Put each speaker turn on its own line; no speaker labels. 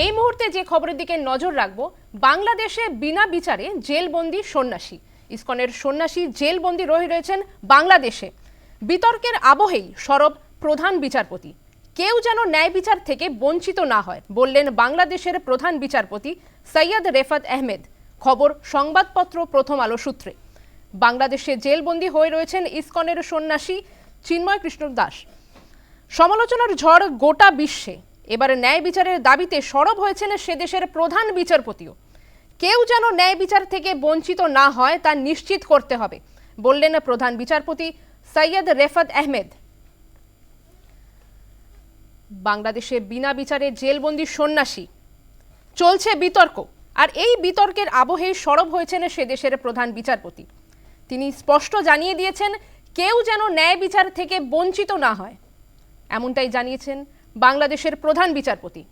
এই মুহূর্তে যে খবরের দিকে নজর রাখব, বাংলাদেশে বিনা বিচারে জেলবন্দি সন্ন্যাসী। ইসকনের সন্ন্যাসী জেলবন্দি রয়ে রয়েছেন বাংলাদেশে। বিতর্কের আবহেই সরব প্রধান বিচারপতি। কেউ যেন ন্যায় বিচার থেকে বঞ্চিত না হয়, বললেন বাংলাদেশের প্রধান বিচারপতি সৈয়দ রেফাত আহমেদ। খবর সংবাদপত্র প্রথম আলো সূত্রে। বাংলাদেশে জেলবন্দি হয়ে রয়েছেন ইসকনের সন্ন্যাসী চিন্ময় কৃষ্ণ দাস। সমালোচনার ঝড় গোটা বিশ্বে। এবারে ন্যায় বিচারের দাবিতে সরব হয়েছেন সে দেশের প্রধান বিচারপতিও। কেউ যেন ন্যায় বিচার থেকে বঞ্চিত না হয় তা নিশ্চিত করতে হবে, বললেন প্রধান বিচারপতি সৈয়দ রেফাত আহমেদ। বাংলাদেশে বিনা বিচারে জেলবন্দি সন্ন্যাসী। চলছে বিতর্ক, আর এই বিতর্কের আবহে সরব হয়েছেন সে দেশের প্রধান বিচারপতি। তিনি স্পষ্ট জানিয়ে দিয়েছেন, কেউ যেন ন্যায় বিচার থেকে বঞ্চিত না হয়। এমনটাই জানিয়েছেন বাংলাদেশের প্রধান বিচারপতি।